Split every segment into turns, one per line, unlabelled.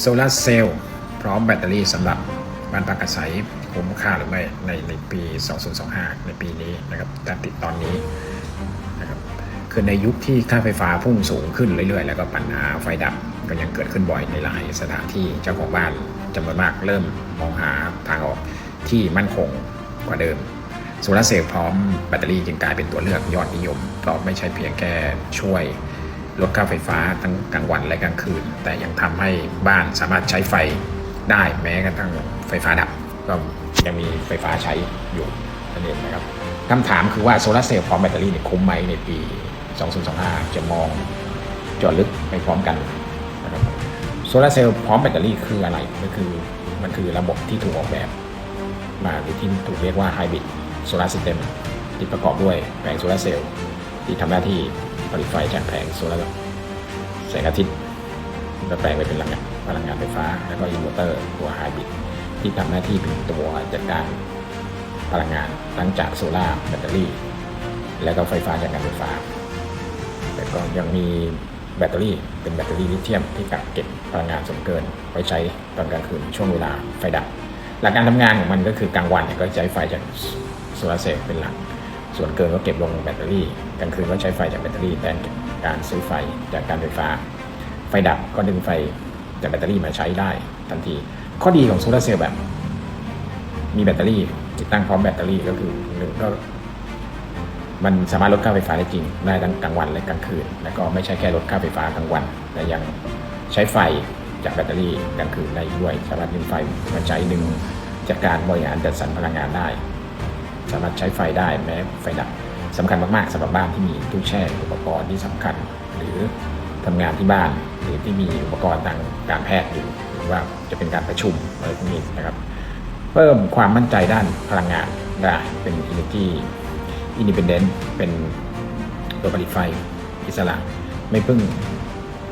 โซลาร์เซลล์พร้อมแบตเตอรี่สำหรับบ้านพักอาศัยคุ้มค่าหรือไม่ในในปี 2025 ในปีนี้นะครับแต่ติดตอนนี้นะครับคือในยุคที่ค่าไฟฟ้าพุ่งสูงขึ้นเรื่อยๆ แล้วก็ปัญหาไฟดับก็ยังเกิดขึ้นบ่อยในหลายสถานที่เจ้าของบ้านจำนวนมากเริ่มมองหาทางออกที่มั่นคงกว่าเดิมโซลาร์เซลล์พร้อมแบตเตอรี่จึงกลายเป็นตัวเลือกยอดนิยมเพราะไม่ใช่เพียงแค่ช่วย ลดค่าไฟฟ้าทั้งกลางวันและกลางคืน แต่ยังทำให้บ้านสามารถใช้ไฟได้แม้กระทั่งไฟฟ้าดับก็ยังมีไฟฟ้าใช้อยู่นั่นเองนะครับคำถามคือว่าโซลาร์เซลล์พร้อมแบตเตอรี่เนี่ยคุ้มไหมในปี 2025 จะมองเจาะลึกไปพร้อมกันนะครับโซลาร์เซลล์พร้อมแบตเตอรี่คืออะไรก็คือมันคือระบบที่ถูกออกแบบ มาหรือที่ถูกเรียกว่าไฮบริดโซลาร์ซิสเต็มที่ประกอบด้วยแผงโซลาร์เซลล์ที่ทำหน้าที่ ผลิตไฟจากแผงโซลาร์แสงอาทิตย์แล้วแปลงไปเป็นพลังงานพลังงานไฟฟ้า แล้วก็อินเวอร์เตอร์ตัวไฮบริดที่ทำหน้าที่เป็นตัวจัดการพลังงานทั้งจากโซลาร์แบตเตอรี่ และก็ไฟฟ้าจากการไฟฟ้า แต่ก็ยังมีแบตเตอรี่เป็นแบตเตอรี่ลิเธียมที่กักเก็บพลังงานส่วนเกินไว้ใช้ตอนกลางคืนช่วงเวลาไฟดับหลักการทำงานของมันก็คือกลางวันเนี่ยก็ใช้ไฟจากโซลาร์เซลล์เป็นหลัก ส่วนเกินก็เก็บลงแบตเตอรี่กลางคืนก็ใช้ไฟจากแบตเตอรี่แทนการซื้อไฟจากการไฟฟ้า ไฟดับก็ดึงไฟจากแบตเตอรี่มาใช้ได้ทันที ข้อดีของโซลาร์เซลล์แบบ มีแบตเตอรี่ติดตั้งพร้อมแบตเตอรี่ก็คือหนึ่งก็มันสามารถลดค่าไฟฟ้าได้จริงได้ทั้งกลางวันและกลางคืน แล้วก็ไม่ใช่แค่ลดค่าไฟฟ้ากลางวัน แต่ยังใช้ไฟจากแบตเตอรี่กลางคืนได้ด้วย สามารถดึงไฟมาใช้ดึงจากการบริหารจัดสรรพลังงานได้ สามารถใช้ไฟได้แม้ไฟดับสำคัญมากๆสำหรับบ้านที่มีตู้แช่อุปกรณ์ที่สำคัญ หรือทำงานที่บ้านหรือที่มีอุปกรณ์ทางการแพทย์อยู่หรือว่าจะเป็นการประชุมอะไรพวกนี้นะครับ เพิ่มความมั่นใจด้านพลังงานได้เป็น Energy Independent เป็นตัวผลิตไฟอิสระไม่พึ่ง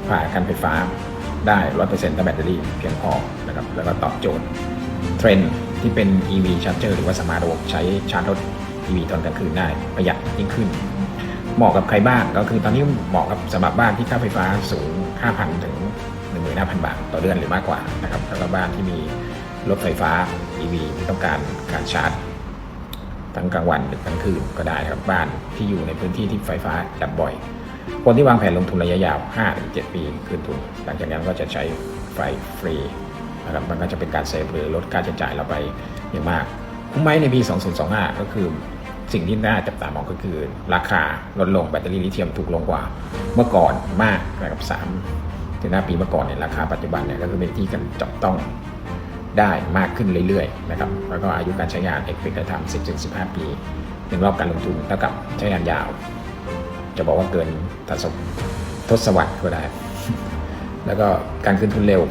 ผ่าการไฟฟ้าได้ร้อยเปอร์เซ็นต์ถ้าแบตเตอรี่เพียงพอนะครับแล้วก็ตอบโจทย์เทรนด์ ที่เป็น EV Charger หรือว่าสมาร์ทระบบใช้ชาร์จรถ EV ตอนกลางคืนได้ประหยัดยิ่งขึ้น เหมาะกับใครบ้างก็คือตอนนี้เหมาะกับสำหรับบ้านที่ค่าไฟฟ้าสูง 5,000 ถึง 15,000 บาท ต่อเดือนหรือมากกว่านะครับแล้วก็บ้านที่มีรถไฟฟ้า EV ที่ต้องการการชาร์จทั้งกลางวันหรือกลางคืนก็ได้ครับบ้านที่อยู่ในพื้นที่ที่ไฟฟ้าดับบ่อย คนที่วางแผนลงทุนระยะยาว 5-7 ปีคืนทุน หลังจากนั้นก็จะใช้ไฟฟรี นะครับมันก็จะเป็นการเซฟหรือลดค่าใช้จ่ายเราไปอย่างมากคุ้มไหมในปี 2025 ก็คือสิ่งที่น่าจับตามองก็คือ ราคาลดลงแบตเตอรี่ลิเธียมถูกลงกว่าเมื่อก่อนมากนะครับสามถึง5ปีเมื่อก่อนเนี่ยราคาปัจจุบันเนี่ยก็คือเป็นที่กันจับต้องได้มากขึ้นเรื่อยๆนะครับแล้วก็อายุการใช้งาน expect time 10-15ปีหนึ่งรอบการลงทุนเท่ากับใช้งานยาว จะบอกว่าเกินทศทศวรรษก็ได้ แล้วก็การคืนทุนเร็ว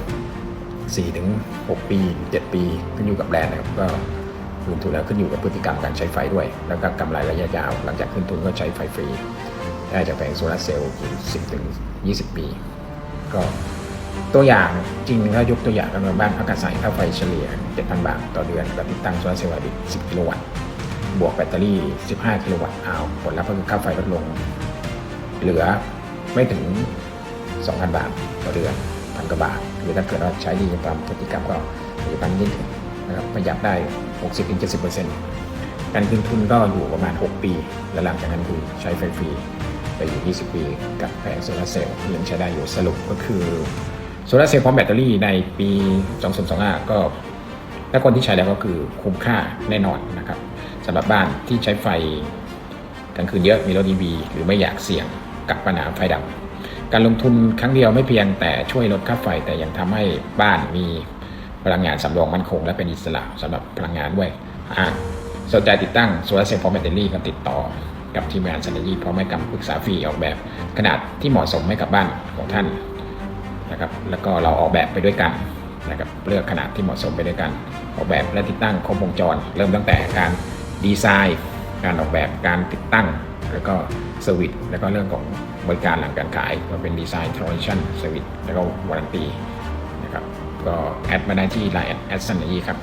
4-6ปี 7 ปีขึ้นอยู่กับแบรนด์นะครับก็คืนทุนแล้วขึ้นอยู่กับพฤติกรรมการใช้ไฟด้วย แล้วก็กำไรระยะยาว หลังจากคืนทุนก็ใช้ไฟฟรี ได้จากแผงโซลาร์เซลล์อีก10-20 ปี ก็ตัวอย่างจริงถ้ายกตัวอย่างกันมาบ้านพักอาศัยค่าไฟเฉลี่ย 7,000 บาทต่อเดือนแบบติดตั้งโซลาร์เซลล์ไว้10 กิโลวัตต์บวกแบตเตอรี่ 15 กิโลวัตต์เอาผลลัพธ์ก็คือค่าไฟลดลง เหลือไม่ถึง 2,000 บาทต่อเดือน พันกว่าบาทหรือถ้าเกิดว่าใช้ดีตามพฤติกรรมก็อยู่พันยิ่งถึงนะครับประหยัดได้ 60-70%การคืนทุนก็อยู่ประมาณ 6 ปี และหลังจากนั้นคือใช้ไฟฟรีไปอยู่ 20 ปีกับแผงโซลาร์เซลล์ยังใช้ได้อยู่สรุปก็คือโซลาร์เซลล์พร้อมแบตเตอรี่ในปี 2025 ก็ถ้าคนที่ใช้แล้วก็คือคุ้มค่าแน่นอนนะครับสำหรับบ้านที่ใช้ไฟกลางคืนเยอะมีรถ EV หรือไม่อยากเสี่ยงกับปัญหาไฟดับ การลงทุนครั้งเดียวไม่เพียงแต่ช่วยลดค่าไฟ แต่ยังทำให้บ้านมีพลังงานสำรองมั่นคง และเป็นอิสระสำหรับพลังงานด้วยหากสนใจติดตั้งโซลาร์เซลล์พร้อมแบตเตอรี่ก็ติดต่อกับทีมงานสัญญาพร้อมให้คำปรึกษาฟรีออกแบบ ขนาดที่เหมาะสมให้กับบ้านของท่านนะครับแล้วก็เราออกแบบไปด้วยกันนะครับเลือกขนาดที่เหมาะสมไปด้วยกัน ออกแบบและติดตั้งครบวงจร เริ่มตั้งแต่การดีไซน์ การออกแบบการติดตั้ง แล้วก็ เซอร์วิสแล้วก็เรื่องของบริการหลังการขายก็เป็นดีไซน์ทรานชั่นเซอร์วิสแล้วก็วารันตีนะครับก็แอดมาได้ที่ไลน์แอดสัญญาครับ